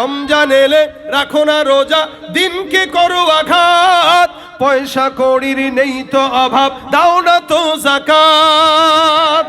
রমজান এলে রাখো না রোজা, দিনকে করো আঘাত। পয়সা কড়ির নেই তো অভাব, দাও না তো জাকাত।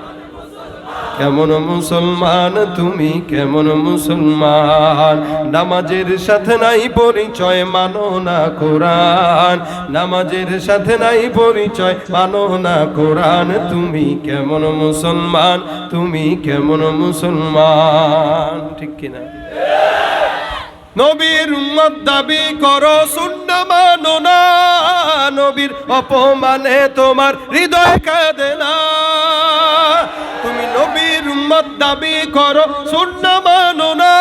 কেমন মুসলমান, তুমি কেমন মুসলমান? নামাজের সাথে নাই পরিচয়, মানো না কোরআন। নামাজের সাথে নাই পরিচয়, মানো না কোরআন। তুমি কেমন মুসলমান, তুমি কেমন মুসলমান? ঠিক কিনা? নবীর উম্মত দাবি করো শূন্য মানো না। নবীর অপমানে তোমার হৃদয় কাঁদে না। নবীর দাবি করো, শূন্য মানো না।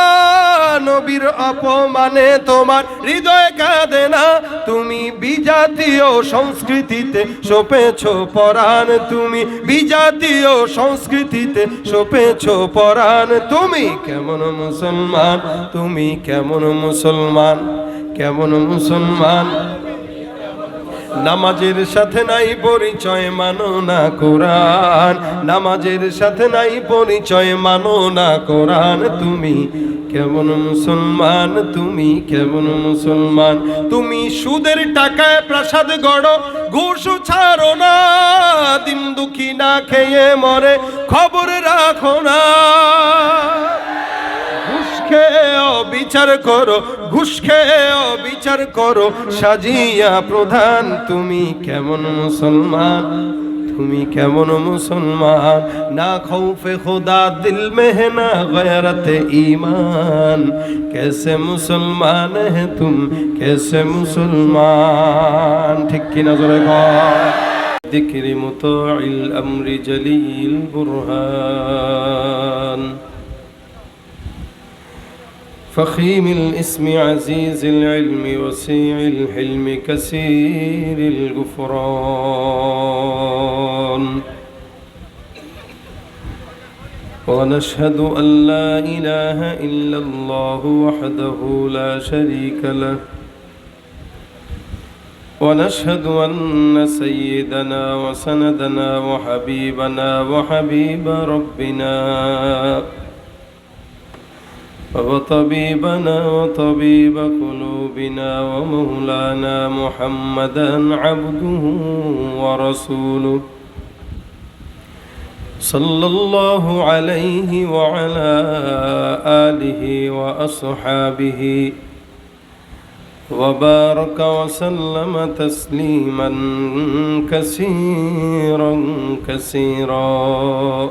নবীর অপমানে তোমার হৃদয় কাঁদে না। তুমি বিজাতীয় সংস্কৃতিতে সপেছ পরাণ। তুমি বিজাতীয় সংস্কৃতিতে সপেছ পরাণ। তুমি কেমন মুসলমান? তুমি কেমন মুসলমান? কেমন মুসলমান? নামাজের সাথে নাই পরিচয় মানো না কোরআন। নামাজের সাথে নাই পরিচয় মানো না কোরআন। তুমি কেমন মুসলমান, তুমি কেমন মুসলমান। তুমি সুদের টাকায় প্রাসাদ গড়ো, ঘুষ ছাড়ো না, দিন দুঃখী না খেয়ে মরে, খবর রাখো না। বিচার করো, ঘুষ খেয়ে বিচার করো, সাজিয়া প্রধান, তুমি কেমন মুসলমান? তুমি কেমন মুসলমান? না খৌফে খোদা দিল মেহে না গয়রত ইমান কেসে মুসলমান হে তুম, কেসে মুসলমান। ঠিক কি নজরে ذكر مطاع আমরি জলিল বুরহান। فخيم الاسم عزيز العلم وسيع الحلم كثير الغفران. ونشهد أن لا إله إلا الله وحده لا شريك له. ونشهد أن سيدنا وسندنا وحبيبنا وحبيب ربنا وطبيبنا وطبيب قلوبنا ومولانا محمدا عبده ورسوله. صلى الله عليه وعلى آله وأصحابه وبارك وسلم تسليما كثيرا كثيرا.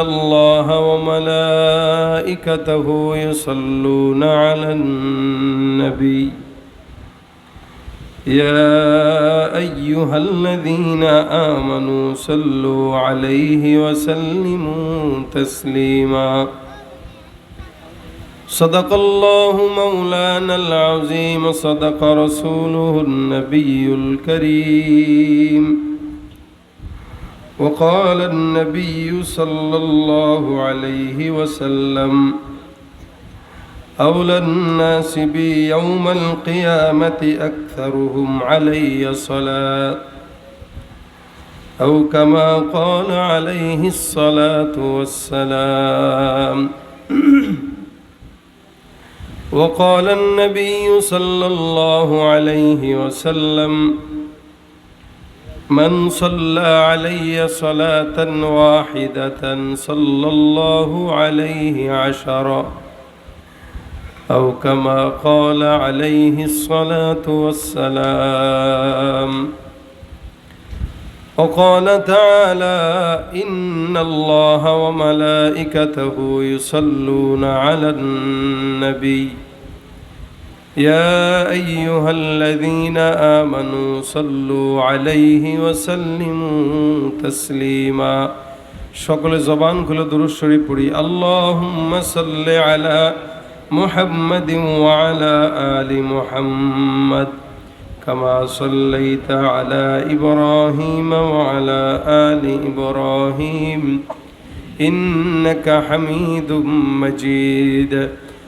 الله وملائكته يصلون على النبي. يا أيها الذين آمنوا صلوا عليه وسلموا تسليما. صدق الله مولانا العظيم. صدق رسوله النبي الكريم. وقال النبي صلى الله عليه وسلم أولى الناس بي يوم القيامة أكثرهم علي صلاة أو كما قال عليه الصلاة والسلام. وقال النبي صلى الله عليه وسلم من صلى علي صلاة واحدة صلى الله عليه عشرا أو كما قال عليه الصلاة والسلام. وقال تعالى إن الله وملائكته يصلون على النبي. يا أيها الذين آمنوا صلوا عليه وسلموا تسليما সকলে জবান খুলে দুরুদ শরীফ পড়ি আল্লাহুম্মা সাল্লি আলা মুহাম্মাদিন ওয়া আলা আলি মুহাম্মাদ كما صليت على إبراهيم وعلى آل إبراهيم إنك حميد مجيد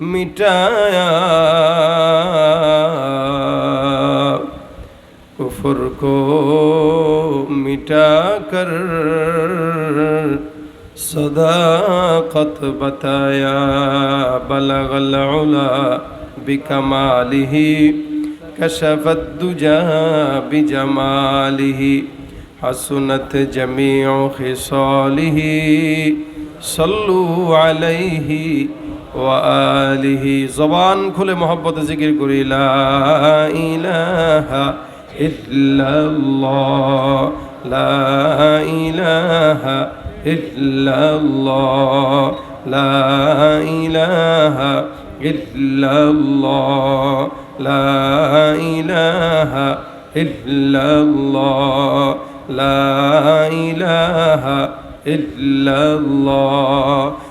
মিটায়া কুফর কো মিটা কর صداقت بتایا بلغ العلا بکماله کشف الدجا بجماله حسنت جميع خصاله صلوا عليه وآله زبان كل محبة ذكر كري لا إله إلا الله. لا إله إلا الله. لا إله إلا الله. لا إله إلا الله. لا إله إلا الله.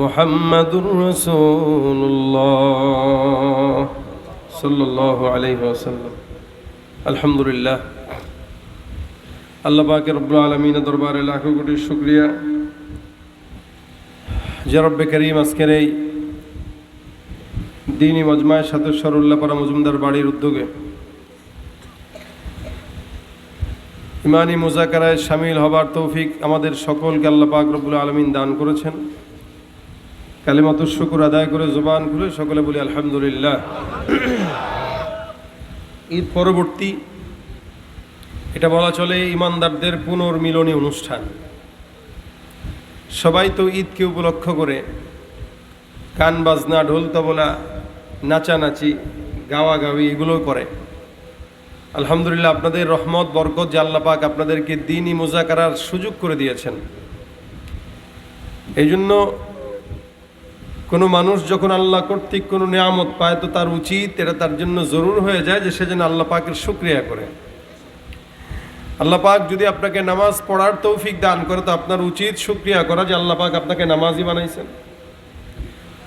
মোহাম্মদুর রসুল্লাহ সাল্লাহ আলহি আসাল্লাম আলহামদুলিল্লাহ। আল্লাহ পাকে রব্লা আলমিন দরবারে লাখো কোটি শুক্রিয়া। জরব্বে করিম আজকের এই দিনী মজমায় সাতেশ্বর উল্লাপাড়া মজুমদার বাড়ির উদ্যোগে ইমানি মোজাকারায় সামিল হবার তৌফিক আমাদের সকলকে আল্লাহ পাক রব্বুল আলমিন দান করেছেন। কালিমাত শুকুর আদায় করে জবান খুলে সকলে বলি আলহামদুলিল্লাহ। ঈদ পরবর্তী, এটা বলা চলে ইমানদারদের পুনর্মিলনী অনুষ্ঠান। সবাই তো ঈদকে উপলক্ষ করে গান, বাজনা, ঢোল, তবলা, নাচানাচি গাওয়া গাওয়ি এগুলো করে। আলহামদুলিল্লাহ আপনাদের রহমত, বরকত, যে আল্লাহ পাক আপনাদেরকে দিনই মোজাকারার সুযোগ করে দিয়েছেন। এই জন্য কোনো মানুষ যখন আল্লাহ কর্তৃক কোনো নিয়ামত পায় তো তার উচিত, এটা তার জন্য জরুর হয়ে যায় যে সে যেন আল্লাহ পাকের শুক্রিয়া করে। আল্লাহ পাক যদি আপনাকে নামাজ পড়ার তৌফিক দান করে, তো আপনার উচিত শুক্রিয়া করা যে আল্লাহ পাক আপনাকে নামাজই বানাইছেন।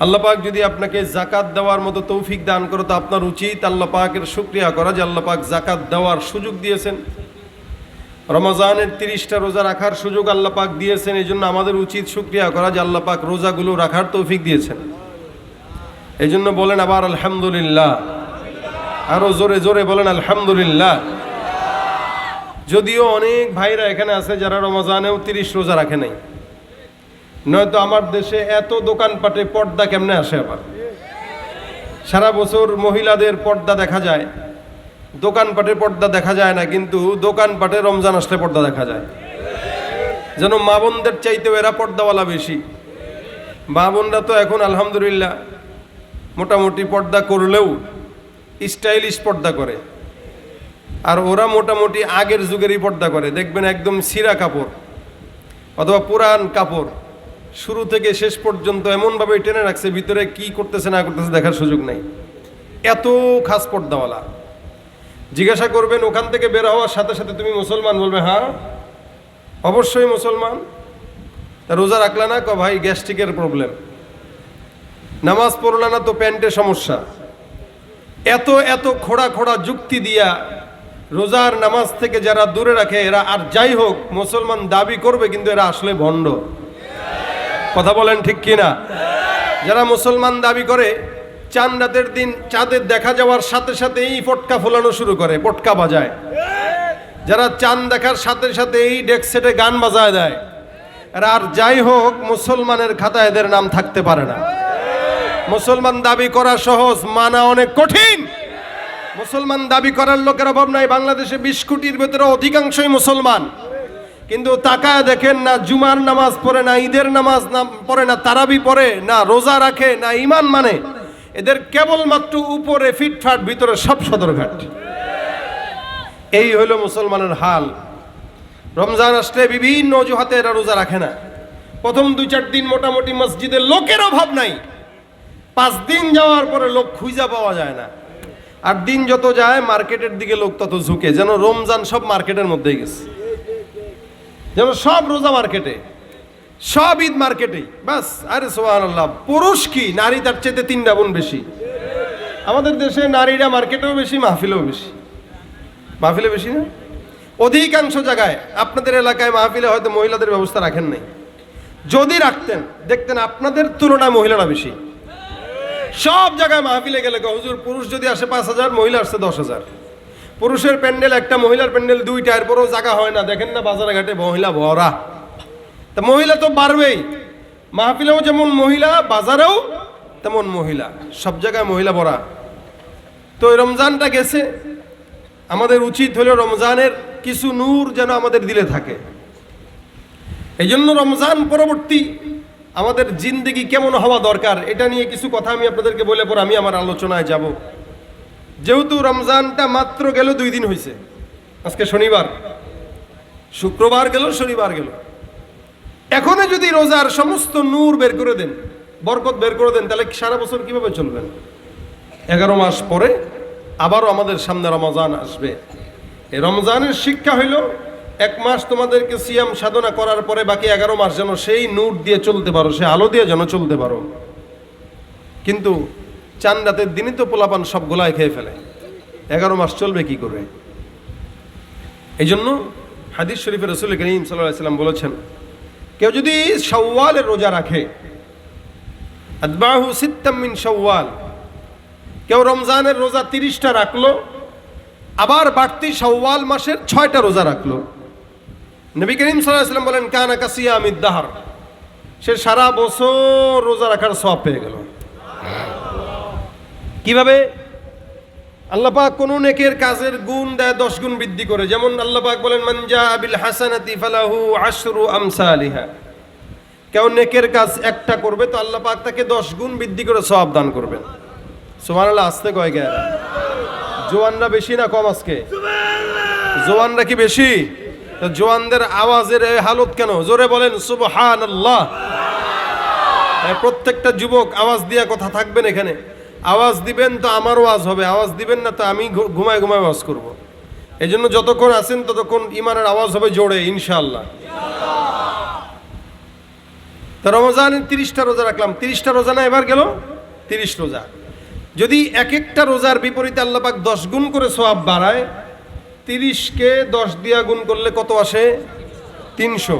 আল্লাহ পাক যদি আপনাকে জাকাত দেওয়ার মতো তৌফিক দান করে, তো আপনার উচিত আল্লাহ পাকের শুক্রিয়া করা যে আল্লাহ পাক জাকাত দেওয়ার সুযোগ দিয়েছেন। রমজানের তিরিশটা রোজা রাখার সুযোগ আল্লাহ পাক দিয়েছেন এই জন্য আমাদের উচিত শুক্রিয়া করা যে আল্লাহ পাক রোজাগুলো রাখার তৌফিক দিয়েছেন। এই জন্য বলেন আবার আলহামদুলিল্লাহ। আরও জোরে জোরে বলেন আলহামদুলিল্লাহ। যদিও অনেক ভাইরা এখানে আছে যারা রমজানেও তিরিশ রোজা রাখে নাই। নয়তো আমার দেশে এত দোকানপাটে পর্দা কেমনে আসে আবার? সারা বছর মহিলাদের পর্দা দেখা যায়। দোকানপাটে পর্দা দেখা যায় না, কিন্তু দোকানপাটে রমজান আসলে পর্দা দেখা যায়। যেন মা বোনদের চাইতেও এরা পর্দাওয়ালা বেশি। মা বোনরা তো এখন আলহামদুলিল্লাহ মোটামুটি পর্দা করলেও স্টাইলিশ পর্দা করে। আর ওরা মোটামুটি আগের যুগেরই পর্দা করে। দেখবেন একদম সিরা কাপড় অথবা পুরান কাপড়। শুরু থেকে শেষ পর্যন্ত এমনভাবে টেনে রাখছে, ভিতরে কি করতেছে না করতেছে দেখার সুযোগ নেই। এত খাস পর্দাওয়ালা। জিজ্ঞাসা করবেন, ওখান থেকে বের হওয়ার সাথে সাথে তুমি মুসলমান বলবে হ্যাঁ অবশ্যই মুসলমান। তা রোজা রাখলে না? ক ভাই, গ্যাস্ট্রিকের প্রবলেম। নামাজ পড়লে না তো প্যান্টে সমস্যা। এত এত খোড়া খোড়া যুক্তি দিয়া রোজার নামাজ থেকে যারা দূরে রাখে, এরা আর যাই হোক, মুসলমান দাবি করবে, কিন্তু এরা আসলে ভণ্ড। কথা বলেন ঠিক কিনা? যারা মুসলমান দাবি করে চাঁদ রাতের দিন চাঁদের দেখা যাওয়ার সাথে সাথেই পটকা ফোলানো শুরু করে পটকা বাজায়। যারা চাঁদ দেখার সাথে সাথে এই ডেক সেটে গান বাজায় দেয়। আর যাই হোক, মুসলমানের খাতায় এদের নাম থাকতে পারে না। মুসলমান দাবি করা সহজ, মানা অনেক কঠিন। মুসলমান দাবি করার লোকের অভাব নাই, বাংলাদেশে বিশ কোটির ভেতরে অধিকাংশই মুসলমান। কিন্তু তাকায় দেখেন না, জুমার নামাজ পড়ে না, ঈদের নামাজ পড়ে না, তারাবি পড়ে না, রোজা রাখে না ইমান মানে। এদের কেবলমাত্র উপরে ফিটফাট, ভিতরে সব সদরঘাট। এই হলো মুসলমানের হাল। রমজান আসলে বিভিন্ন অজুহাতে এরা রোজা রাখে না। প্রথম দুই চার দিন মোটামুটি মসজিদে লোকের অভাব নাই। পাঁচ দিন যাওয়ার পরে লোক খুঁজা পাওয়া যায় না। আর দিন যত যায়, মার্কেটের দিকে লোক তত ঝুঁকে। যেন রমজান সব মার্কেটের মধ্যেই গেছে। যেন সব রোজা মার্কেটে। সব ঈদ মার্কেটেই বাস, আরে সোহান আল্লাহ পুরুষ কি? নারী তার চেয়ে তিন গুণ বেশি। আমাদের দেশে নারীরা মার্কেটেও বেশি, মাহফিলেও বেশি। মাহফিলে বেশি না? অধিকাংশ জায়গায় আপনাদের এলাকায় মাহফিলে হয়তো মহিলাদের ব্যবস্থা রাখেন নাই। যদি রাখতেন, দেখতেন আপনাদের তুলনায় মহিলারা বেশি। সব জায়গায় মাহফিলে গেলে হুজুর, পুরুষ যদি আসে পাঁচ হাজার, মহিলা আসছে দশ হাজার। পুরুষের প্যান্ডেল, একটা মহিলার প্যান্ডেল দুইটা, এরপরেও জায়গা হয় না। দেখেন না বাজারে ঘাটে মহিলা ভরা। তা মহিলা তো বাড়বেই। মাহফিলেও যেমন মহিলা, বাজারেও তেমন মহিলা। সব জায়গায় মহিলা ভরা। তো রমজানটা গেছে। আমাদের উচিত হলো রমজানের কিছু নূর যেন আমাদের দিলে থাকে। এই জন্য রমজান পরবর্তী আমাদের জিন্দেগি কেমন হওয়া দরকার, এটা নিয়ে কিছু কথা আমি আপনাদেরকে বলে পর আমি আমার আলোচনায় যাব। যেহেতু রমজানটা মাত্র গেল দুই দিন হয়েছে আজকে শনিবার। শুক্রবার গেল, শনিবার গেল। এখনও যদি রোজার সমস্ত নূর বের করে দেন, বরকত বের করে দেন, তাহলে সারা বছর কীভাবে চলবেন এগারো মাস পরে আবারও আমাদের সামনে রমজান আসবে। রমজানের শিক্ষা হইল, এক মাস তোমাদেরকে সিয়াম সাধনা করার পরে বাকি এগারো মাস যেন সেই নূর দিয়ে চলতে পারো সে আলো দিয়ে যেন চলতে পারো। কিন্তু চান রাতের দিনই তো পোলাপান সব গোলায় খেয়ে ফেলে। এগারো মাস চলবে কি করে? এই জন্য হাদিস শরীফের রসুল করিম সাল্লাহ সাল্লাম বলেছেন কেউ যদি সওয়ালের রোজা রাখে, আদবাহু সিত্তামিন সওয়াল কেউ রমজানের রোজা তিরিশটা রাখল, আবার বাড়তি সওয়াল মাসের ছয়টা রোজা রাখল। নবী করিম সাল্লাম বলেন, কানা কাসিয়া আমিদ্দাহার সে সারা বছর রোজা রাখার সব পেয়ে গেল। কীভাবে? আল্লাহ পাক কোন নেকের কাজের গুণ দেয় দশ গুণ বৃদ্ধি করে। যেমন আল্লাহ পাক বলেন মঞ্জা আবিল হাসানাতি ফালাহু আশরু আমসালিহা। কেউ নেকের কাজ একটা করবে তো আল্লাহ পাক তাকে দশ গুণ বৃদ্ধি করে সব দান করবেন। সোমান আল্লাহ আসতে কয় গে? জোয়ানরা বেশি না কম আজকে? জোয়ানরা কি বেশি? জোয়ানদের আওয়াজের এই হালত কেন? জোরে বলেন সুবহান আল্লাহ প্রত্যেকটা যুবক আওয়াজ দিয়া কথা থাকবেন এখানে। আওয়াজ দিবেন তো আমার ওয়াজ হবে, আওয়াজ দিবেন না তো আমি ঘুমায় ঘুমায় ওয়াজ করব। এই জন্য যতক্ষণ আছেন ততক্ষণ ইমানের আওয়াজ হবে জোরে, ইনশাআল্লাহ। তো রমজানের তিরিশটা রোজা রাখলাম। তিরিশটা রোজা না, এবার গেল তিরিশ রোজা। যদি এক একটা রোজার বিপরীতে আল্লাপাক দশ গুণ করে সোয়াব বাড়ায়, তিরিশকে দশ দিয়া গুণ করলে কত আসে? তিনশো।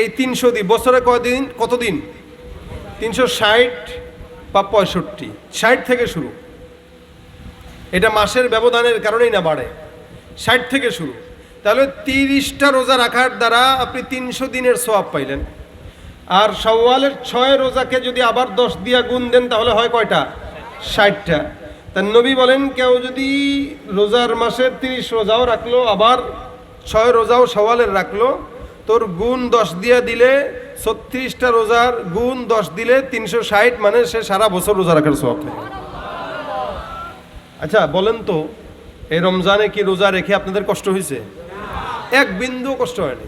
এই তিনশো দিন বছরে কয়দিন? কতদিন? তিনশো ষাট। বা পঁয়ষট্টি, ষাট থেকে শুরু। এটা মাসের ব্যবধানের কারণেই না বাড়ে। ষাট থেকে শুরু। তাহলে তিরিশটা রোজা রাখার দ্বারা আপনি তিনশো দিনের সোয়াব পাইলেন। আর সওয়ালের ছয় রোজাকে যদি আবার দশ দিয়া গুণ দেন, তাহলে হয় কয়টা? ষাটটা। তা নবী বলেন, কেউ যদি রোজার মাসের তিরিশ রোজাও রাখল, আবার ছয় রোজাও সওয়ালের রাখল, তোর গুণ দশ দিয়া দিলে ছত্রিশটা রোজার গুণ দশ দিলে তিনশো ষাট মানে সে সারা বছর রোজা রাখার সব আচ্ছা বলেন তো, এই রমজানে কি রোজা রেখে আপনাদের কষ্ট হয়েছে? এক বিন্দু কষ্ট হয়নি।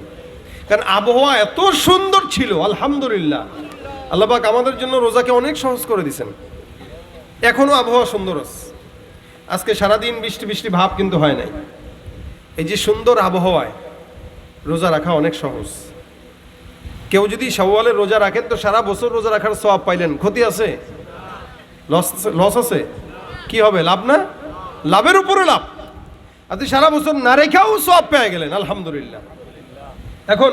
কারণ আবহাওয়া এত সুন্দর ছিল, আলহামদুলিল্লাহ। আল্লাহবাক আমাদের জন্য রোজাকে অনেক সহজ করে দিয়েছেন। এখনও আবহাওয়া সুন্দর আছে। আজকে সারাদিন বৃষ্টি বৃষ্টি ভাব কিন্তু হয় নাই। এই যে সুন্দর আবহাওয়ায় রোজা রাখা অনেক সহজ। কেউ যদি সওয়ালের রোজা রাখেন, তো সারা বছর রোজা রাখার সওয়াব পাইলেন। ক্ষতি আছে? লস লস আছে? কি হবে? লাভ না? লাভের উপরে লাভ। আপনি সারা বছর না রেখেও সব পেয়ে গেলেন, আলহামদুলিল্লাহ। এখন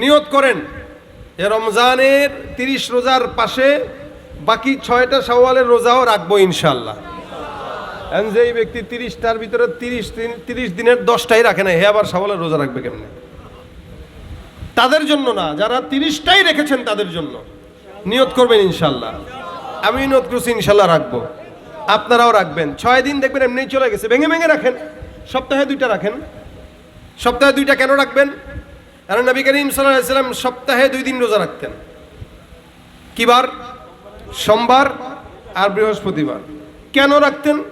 নিয়ত করেন, এ রমজানের তিরিশ রোজার পাশে বাকি ছয়টা সওয়ালের রোজাও রাখব ইনশাল্লাহ যে ব্যক্তি তিরিশটার ভিতরে তিরিশ তিরিশ দিনের দশটাই রাখে না হে আবার সওয়ালের রোজা রাখবে কেমনে? তাদের জন্য না, যারা তিরিশটাই রেখেছেন তাদের জন্য। নিয়ত করবেন ইনশাল্লাহ আমি নিয়ত করছি ইনশাল্লাহ রাখব। আপনারাও রাখবেন। ছয় দিন দেখবেন এমনি চলে গেছে। ভেঙে ভেঙে রাখেন। সপ্তাহে দুইটা রাখেন। সপ্তাহে দুইটা কেন রাখবেন? কারণ নবী করিম সাল্লাম সপ্তাহে দুই দিন রোজা রাখতেন। কিবার সোমবার আর বৃহস্পতিবার। কেন রাখতেন?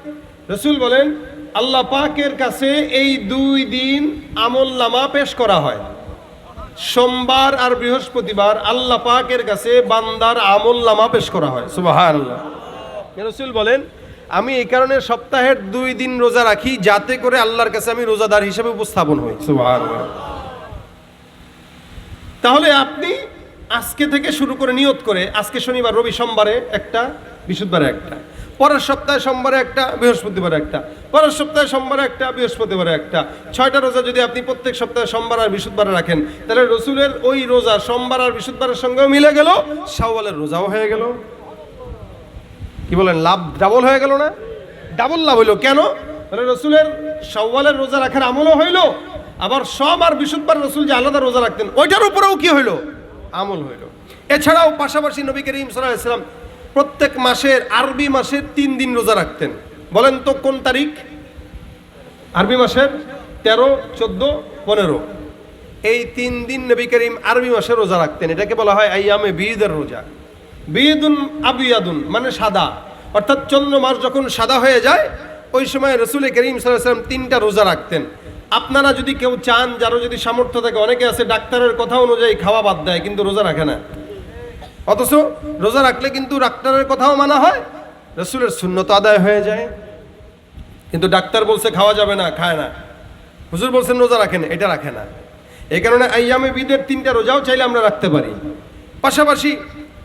রসুল বলেন, আল্লাহ পাকের কাছে এই দুই দিন আমল নামা পেশ করা হয়। সোমবার আর বৃহস্পতিবার আল্লাহ পাকের কাছে বান্দার আমল নামা পেশ করা হয়। সুবাহ রসুল বলেন, আমি এই কারণে সপ্তাহের দুই দিন রোজা রাখি যাতে করে আল্লাহর কাছে আমি রোজাদার হিসেবে উপস্থাপন হই। তাহলে আপনি আজকে থেকে শুরু করে নিয়ত করে, আজকে শনিবার, রবি সোমবারে একটা, বৃহস্পতিবারে একটা। পরের সপ্তাহে সোমবারে একটা, বৃহস্পতিবারে একটা। পরের সপ্তাহে সোমবারে একটা, বৃহস্পতিবারে একটা। ছয়টা রোজা যদি আপনি প্রত্যেক সপ্তাহে সোমবার আর বৃহস্পতিবারে রাখেন, তাহলে রসুলের ওই রোজা সোমবার আর বৃহস্পতিবারের সঙ্গেও মিলে গেল, শাওয়ালের রোজাও হয়ে গেল। কি বলেন, লাভ ডাবল হয়ে গেল না? ডাবল লাভ হইল। কেন? তাহলে রসুলের সওয়ালের রোজা রাখার আমলও হইল, আবার সব আর বিশুদ্ধবার রসুল যে আলাদা রোজা রাখতেন, ওইটার উপরেও কি হইল? আমল হইল। এছাড়াও পাশাপাশি নবী করিম সাল্লাহ ইসলাম প্রত্যেক মাসের আরবি মাসের তিন দিন রোজা রাখতেন। বলেন তো কোন তারিখ? আরবি মাসের তেরো, চোদ্দ, পনেরো। এই তিন দিন নবী করিম আরবি মাসে রোজা রাখতেন। এটাকে বলা হয় আইয়ামে বিদের রোজা। বিদুন আবিয়াদুন মানে সাদা। অর্থাৎ চন্দ্র মাস যখন সাদা হয়ে যায়, ওই সময় রসুল করিম সাল্লাম তিনটা রোজা রাখতেন। আপনারা যদি কেউ চান, যারও যদি সামর্থ্য থাকে, অনেকে আছে, ডাক্তারের কথা অনুযায়ী খাওয়া বাদ দেয়, কিন্তু রোজা রাখে না। অথচ রোজা রাখলে কিন্তু ডাক্তারের কথাও মানা হয়, রসুলের শূন্যতা আদায় হয়ে যায়। কিন্তু ডাক্তার বলছে খাওয়া যাবে না, খায় না। হুজুর বলছেন রোজা রাখেন, এটা রাখে না। এই কারণে আইয়ামে বিদের তিনটা রোজাও চাইলে আমরা রাখতে পারি। পাশাপাশি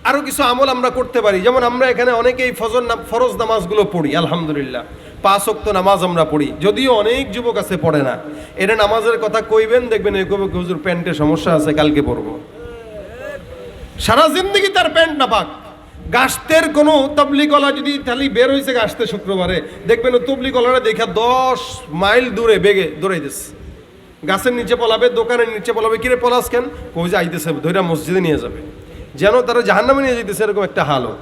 আরও কিছু আমল আমরা করতে পারি। যেমন আমরা এখানে অনেকেই ফজর না ফরজ নামাজগুলো পড়ি, আলহামদুলিল্লাহ। পাঁচ অক্ত নামাজ আমরা পড়ি। যদিও অনেক যুবক আছে, পড়ে না। এটা নামাজের কথা কইবেন, দেখবেন এই কবে হুজুর প্যান্টে সমস্যা আছে, কালকে পড়ব। সারা জিন্দগি তার প্যান্ট না পাক। গাছতের কোনো তবলিগলা যদি তাহলে বের হয়েছে গাছতে শুক্রবারে, দেখবেন ও তবলিগলারা দেখা দশ মাইল দূরে বেগে দৌড়াইতেছে। গাছের নিচে পলাবে, দোকানের নিচে পলাবে, কিরে পলাস কেন? কই যে আইতেছে ধৈরা মসজিদে নিয়ে যাবে। যেন তারা জাহান্নামে নিয়ে যেতেছে এরকম একটা হালও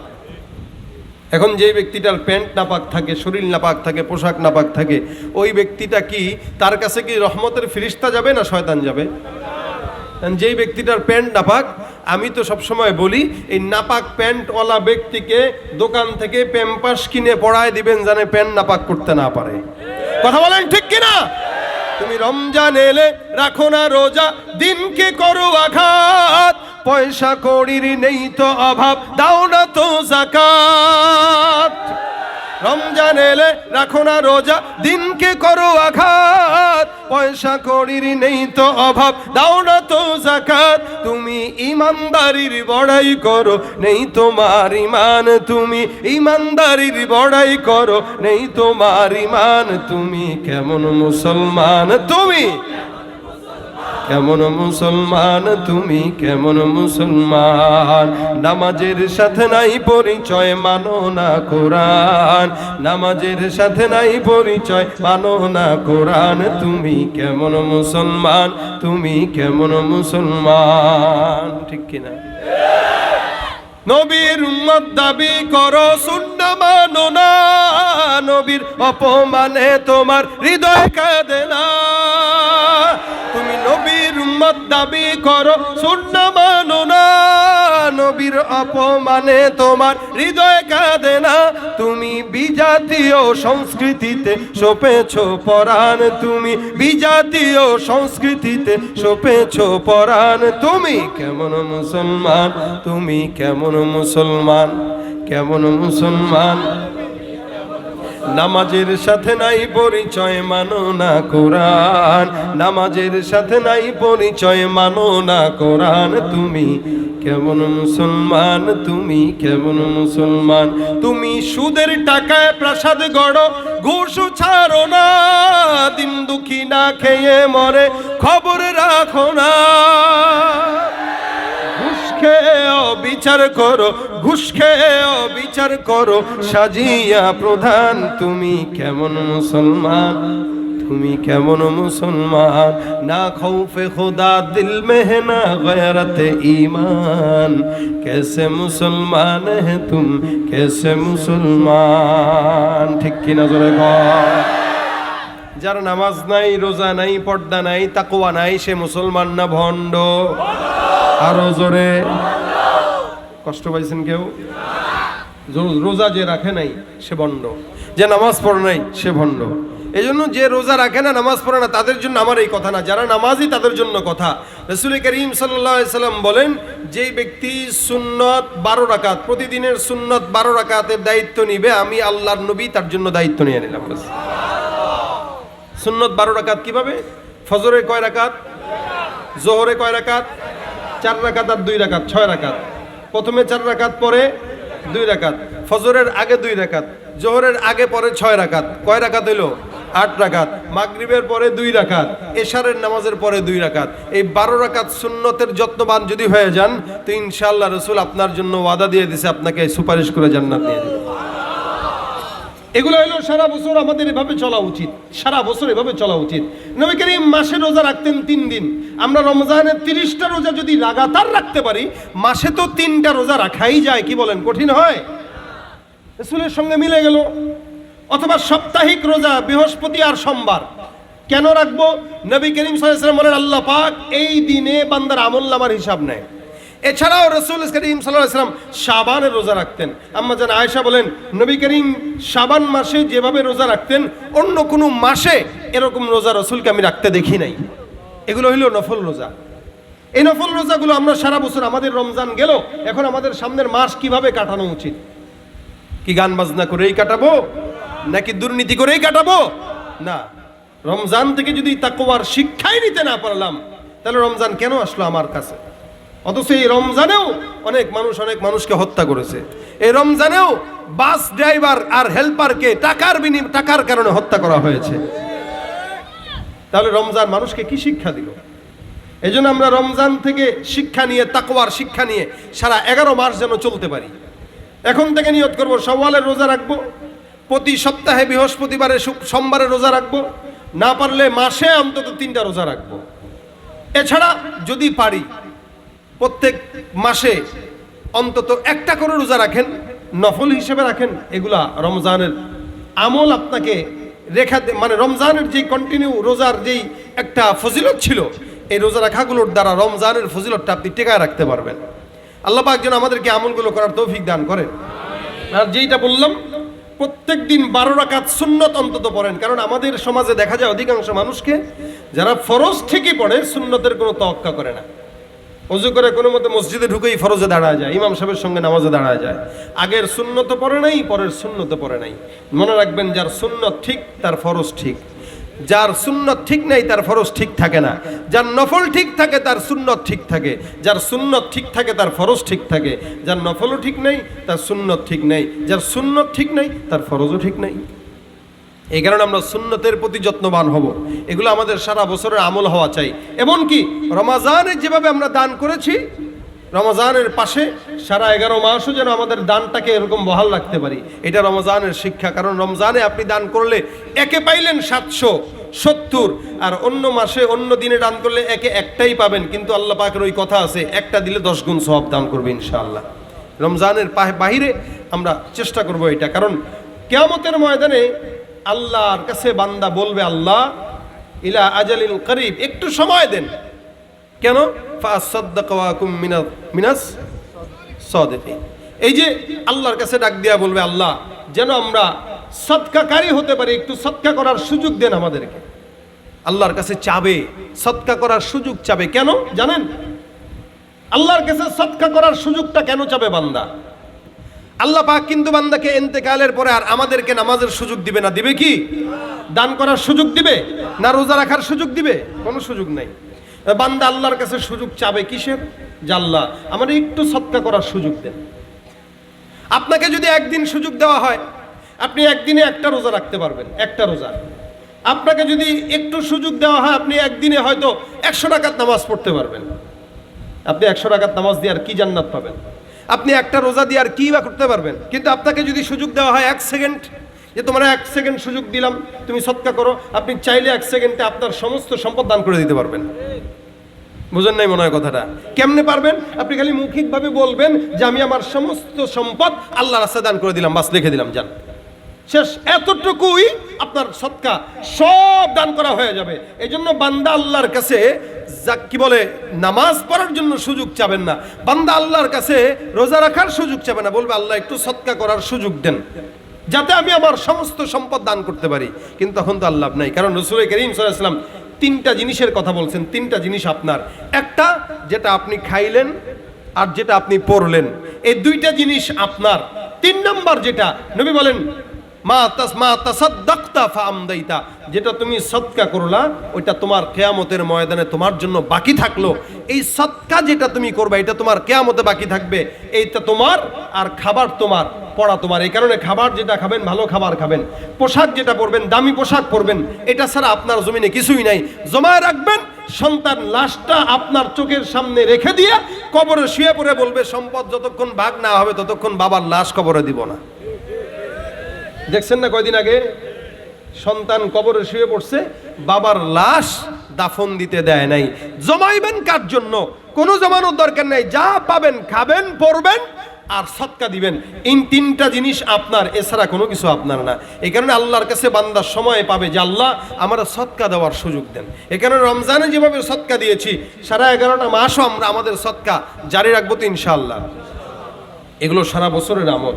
এখন যে ব্যক্তিটার প্যান্ট নাপাক থাকে, শরীর নাপাক থাকে, পোশাক নাপাক থাকে, ওই ব্যক্তিটা কি তার কাছে কি রহমতের ফিরিস্তা যাবে না শয়তান যাবে? যেই ব্যক্তিটার প্যান্ট নাপাক, আমি তো সবসময় বলি, এই নাপাক প্যান্টওয়ালা ব্যক্তিকে দোকান থেকে প্যাম্পাস কিনে পড়ায় দিবেন জানে প্যান্ট নাপাক করতে না পারে। কথা বলেন ঠিক কিনা? তুমি রমজান এলে রাখো না রোজা, দিনকে করো আঘাত। পয়সা কড়ির নেই তো অভাব, দাও না তো জাকাত। রমজান এলে রাখো না রোজা, দিনকে করো আঘাত। পয়সা করির নেই তো অভাব। দাও না তো জাকাত তুমি ইমানদারির বড়াই করো। নেই তোমার ইমান তুমি ইমানদারির বড়াই করো। নেই তোমার ইমান তুমি কেমন মুসলমান তুমি? কেমন মুসলমান, তুমি কেমন মুসলমান? নামাজের সাথে নাই পরিচয়, মানো না কোরআন। নামাজের সাথে নাই পরিচয়, মানো না কোরআন। তুমি কেমন মুসলমান, তুমি কেমন মুসলমান। ঠিক কিনা? নবীর উম্মত দাবি করো শূন্য মানো না। নবীর অপমানে তোমার হৃদয় কাঁদে না। উম্মত দাবি করো, শূন্য মানো না, নবীর অপমান তোমার হৃদয় কাঁদে না। তুমি বিজাতীয় সংস্কৃতিতে সপেছ পরাণ, তুমি বিজাতীয় সংস্কৃতিতে সপেছ পরাণ। তুমি কেমন মুসলমান, তুমি কেমন মুসলমান কেমন মুসলমান। নামাজের সাথে নাই পরিচয় মানো না কোরআন। নামাজের সাথে নাই পরিচয় মানো না কোরআন। তুমি কেমন মুসলমান, তুমি কেমন মুসলমান। তুমি সুদের টাকায় প্রাসাদ গড়ো, ঘুষ ছাড়ো না, দিন দুঃখী না খেয়ে মরে, খবর রাখো না। বিচার করো ঘুষ খেয়ে বিচার করো সাজিয়া প্রধান তুমি কেমন মুসলমান তুমি কেমন মুসলমান না খৌফে খুদা দিল में है ना गैरत ईमान कैसे मुसलमान है तुम कैसे मुसलमान ঠিক কি না জোরে কর যার নামাজ নাই রোজা নাই পর্দা নাই তাকওয়া নাই সে মুসলমান না ভণ্ড আরো জোরে কষ্ট পাইছেন কেউ? রোজা যে রাখে নাই, সে ভণ্ড যে নামাজ পড়ে নাই, সে ভণ্ড এই জন্য যে রোজা রাখে না, নামাজ পড়ে না, তাদের জন্য আমার এই কথা না। যারা নামাজই তাদের জন্য কথা। রসুল করিম সাল্লাম বলেন, যেই ব্যক্তি সুন্নত বারো রাকাত, প্রতিদিনের সুন্নত বারো রাকাতের দায়িত্ব নিবে, আমি আল্লাহর নবী তার জন্য দায়িত্ব নিয়ে নিলাম। সুন্নত বারো রাকাত কীভাবে? ফজরে কয় রাকাত? জোহরে কয় রাকাত? চার রাকাত আর দুই রাকাত, ছয় রাকাত। প্রথমে চার রাখাত পরে দুই রাকাত। ফজরের আগে দুই রাকাত, জোহরের আগে পরে ছয় রাকাত। কয় রাকাত হইল? আট রাকাত। মাগরিবের পরে দুই রাকাত, এশারের নামাজের পরে দুই রাকাত। এই বারো রাকাত সুন্নতের যত্নবান যদি হয়ে যান, তো ইনশাল্লাহ রসুল আপনার জন্য ওয়াদা দিয়ে দিছে, আপনাকে সুপারিশ করে জান্নাত দিয়ে দেবে। এগুলো হলো সারা বছর আমাদের এভাবে চলা উচিত। সারা বছর এভাবে চলা উচিত। নবী করিম মাসে রোজা রাখতেন তিন দিন। আমরা রমজানের তিরিশটা রোজা যদি লাগাতার রাখতে পারি, মাসে তো তিনটা রোজা রাখাই যায়, কি বলেন, কঠিন হয়? রসুলের সঙ্গে মিলে গেল। অথবা সাপ্তাহিক রোজা, বৃহস্পতি আর সোমবার। কেন রাখব? নবী করিম সাল্লাম বলেন, আল্লাহ পাক এই দিনে বান্দার আমল নামার হিসাব নেয়। এছাড়াও রসুল করিম সাল্লাম সাবানের রোজা রাখতেন। আম্মা জান আয়েশা বলেন, নবী করিম সাবান মাসে যেভাবে রোজা রাখতেন, অন্য কোনো মাসে এরকম রোজা রসুলকে আমি রাখতে দেখি নাই। এগুলো হইল নফল রোজা। এই নফল রোজাগুলো আমরা সারা বছর আমাদের রমজান গেল, এখন আমাদের সামনের মাস কীভাবে কাটানো উচিত? কি গান বাজনা করেই কাটাবো, নাকি দুর্নীতি করেই কাটাবো? না, রমজান থেকে যদি তাকওয়ার শিক্ষাই নিতে না পারলাম, তাহলে রমজান কেন আসলো আমার কাছে? অথচ এই রমজানেও অনেক মানুষ, অনেক মানুষকে হত্যা করেছে। এই রমজানেও বাস ড্রাইভার আর হেল্পারকে টাকার বিনিম, টাকার কারণে হত্যা করা হয়েছে। তাহলে রমজান মানুষকে কি শিক্ষা দিল? এই আমরা রমজান থেকে শিক্ষা নিয়ে, তাকওয়ার শিক্ষা নিয়ে সারা এগারো মাস যেন চলতে পারি। এখন থেকে নিয়ত করব সওয়ালের রোজা রাখব। প্রতি সপ্তাহে বৃহস্পতিবারে সোমবারে রোজা রাখব। না পারলে মাসে অন্তত তিনটা রোজা রাখব। এছাড়া যদি পারি প্রত্যেক মাসে অন্তত একটা করে রোজা রাখেন, নফল হিসেবে রাখেন, এগুলা রমজানের আমল আপনাকে রেখা মানে রমজানের যে কন্টিনিউ রোজার যেই একটা ফজিলত ছিল, এই রোজা রাখাগুলোর দ্বারা রমজানের ফজিলতটা আপনি টেকায় রাখতে পারবেন। আল্লাহ পাক যেন আমাদেরকে আমলগুলো করার তৌফিক দান করেন। আর যেইটা বললাম, প্রত্যেক দিন বারো রাকাত সুন্নত অন্তত পড়েন, কারণ আমাদের সমাজে দেখা যায় অধিকাংশ মানুষকে যারা ফরজ ঠিকই পড়ে, সুন্নতের কোনো তওয়াক্কা করে না। অজু করে কোনো মতে মসজিদে ঢুকেই ফরজে দাঁড়ায় যায়, ইমাম সাহেবের সঙ্গে নামাজে দাঁড়ায় যায়। আগের সুন্নত পড়ে নাই, পরের সুন্নত পড়ে নাই। মনে রাখবেন যার শূন্য ঠিক, তার ফরজ ঠিক। যার সুন্নত ঠিক নেই, তার ফরজ ঠিক থাকে না। যার নফল ঠিক থাকে, তার সুন্নত ঠিক থাকে। যার সুন্নত ঠিক থাকে, তার ফরজ ঠিক থাকে। যার নফলও ঠিক নেই, তার সুন্নত ঠিক নেই। যার সুন্নত ঠিক নেই, তার ফরজও ঠিক নেই। এই কারণে আমরা সুন্নতের প্রতি যত্নবান হব। এগুলো আমাদের সারা বছরের আমল হওয়া চাই। এমনকি রমাজানের যেভাবে আমরা দান করেছি, রমজানের পাশে সারা এগারো মাসও যেন আমাদের দানটাকে এরকম বহাল রাখতে পারি। এটা রমজানের শিক্ষা, কারণ রমজানে আপনি দান করলে একে পাইলেন সাতশো সত্তর, আর অন্য মাসে অন্য দিনে দান করলে একে একটাই পাবেন। কিন্তু আল্লাহ পাকের ওই কথা আছে, একটা দিলে দশ গুণ সব দান করবে ইনশাআল্লাহ। রমজানের বাহিরে আমরা চেষ্টা করব এটা, কারণ কেয়ামতের ময়দানে আল্লাহর কাছে বান্দা বলবে, আল্লাহ, ইলা আজালিল করিব। একটু সময় দেন। কেন? মিনাস এই যে আল্লাহর কাছে ডাক দিয়া বলবে, আল্লাহ, যেন আমরা সৎকাকারী হতে পারি, একটু সৎকা করার সুযোগ দেন আমাদেরকে। আল্লাহর কাছে চাবে, সৎকা করার সুযোগ চাবে। কেন? জানেন? আল্লাহর কাছে সৎকা করার সুযোগটা কেন চাবে বান্দা? আল্লাহ পাক কিন্তু বান্দাকে এন্তেকালের পরে আর আমাদেরকে নামাজের সুযোগ দিবে না। দিবে কি? দান করার সুযোগ দিবে না রোজা রাখার সুযোগ দিবে? কোনো সুযোগ নাই। বান্দা আল্লাহর কাছে সুযোগ চাবে কিসের? আল্লাহ, আমার একটু সৎকা করার সুযোগ দেন। আপনাকে যদি একদিন সুযোগ দেওয়া হয়, আপনি একদিনে একটা রোজা রাখতে পারবেন, একটা রোজা। আপনাকে যদি একটু সুযোগ দেওয়া হয়, আপনি একদিনে হয়তো একশো টাকার নামাজ পড়তে পারবেন। আপনি একশো টাকার নামাজ দিয়ে আর কি জান্নাত পাবেন? আপনি একটা রোজা দিয়ে আর কি বা করতে পারবেন? কিন্তু আপনাকে যদি সুযোগ দেওয়া হয় এক সেকেন্ড যে তোমার এক সেকেন্ড সুযোগ দিলাম, তুমি সৎকা করো, আপনি চাইলে এক সেকেন্ডে আপনার সমস্ত সম্পদ দান করে দিতে পারবেন। বুঝেন নাই মনে হয় কথাটা? কেমনে পারবেন? আপনি খালি মৌখিকভাবে বলবেন যে আমি আমার সমস্ত সম্পদ আল্লাহ রাস্তা দান করে দিলাম, বাস লিখে দিলাম, যান। শেষ এতটুকুই আপনার সৎকা সব দান করা হয়ে যাবে। এই জন্য বান্দা আল্লাহর কাছে কি বলে, নামাজ পড়ার জন্য সুযোগ চাবেন না। বান্দা আল্লাহর কাছে রোজা রাখার সুযোগ চাবে না, বলবে, আল্লাহ, একটু সৎকা করার সুযোগ দেন। যাতে আমি আমার সমস্ত সম্পদ দান করতে পারি। কিন্তু তখন তো আল্লাহ নাই। কারণ রসুল করিম সাল্লাম তিনটা জিনিসের কথা বলছেন, তিনটা জিনিস আপনার। একটা, যেটা আপনি খাইলেন আর যেটা আপনি পড়লেন। এই দুইটা জিনিস আপনার। তিন নম্বর যেটা, নবী বলেন মা তাস, মা তাসাদ্দাক্তা ফামদাইতা যেটা তুমি সৎকা করলা, ওইটা তোমার কেয়ামতের ময়দানে তোমার জন্য বাকি থাকল। এই সৎকা যেটা তুমি করবে, এটা তোমার কেয়ামতে বাকি থাকবে। এইটা তোমার আর খাবার তোমার, পড়া তোমার। এই কারণে খাবার যেটা খাবেন, ভালো খাবার খাবেন। পোশাক যেটা পরবেন, দামি পোশাক পরবেন, এটা ছাড়া আপনার জমিনে কিছুই নাই। জমায় রাখবেন, সন্তান লাশটা আপনার চোখের সামনে রেখে দিয়ে কবরে শুয়ে পড়ে বলবে, সম্পদ যতক্ষণ ভাগ না হবে, ততক্ষণ বাবার লাশ কবরে দিব না। দেখছেন না কয়দিন আগে? সন্তান কবরে শুয়ে পড়ছে, বাবার লাশ দাফন দিতে দেয় নাই। জমাইবেন কার জন্য? কোনো জমানোর দরকার নাই। যা পাবেন খাবেন, পড়বেন আর সৎকা দিবেন। এই তিনটা জিনিস আপনার, এছাড়া কোনো কিছু আপনার না। এই কারণে আল্লাহর কাছে বান্দার সময় পাবে যে, আল্লাহ, আমরা সৎকা দেওয়ার সুযোগ দেন। এই কারণে রমজানে যেভাবে সৎকা দিয়েছি, সারা এগারোটা মাসও আমরা আমাদের সৎকা জারি রাখব তো ইনশাআল্লাহ। এগুলো সারা বছরের আমল।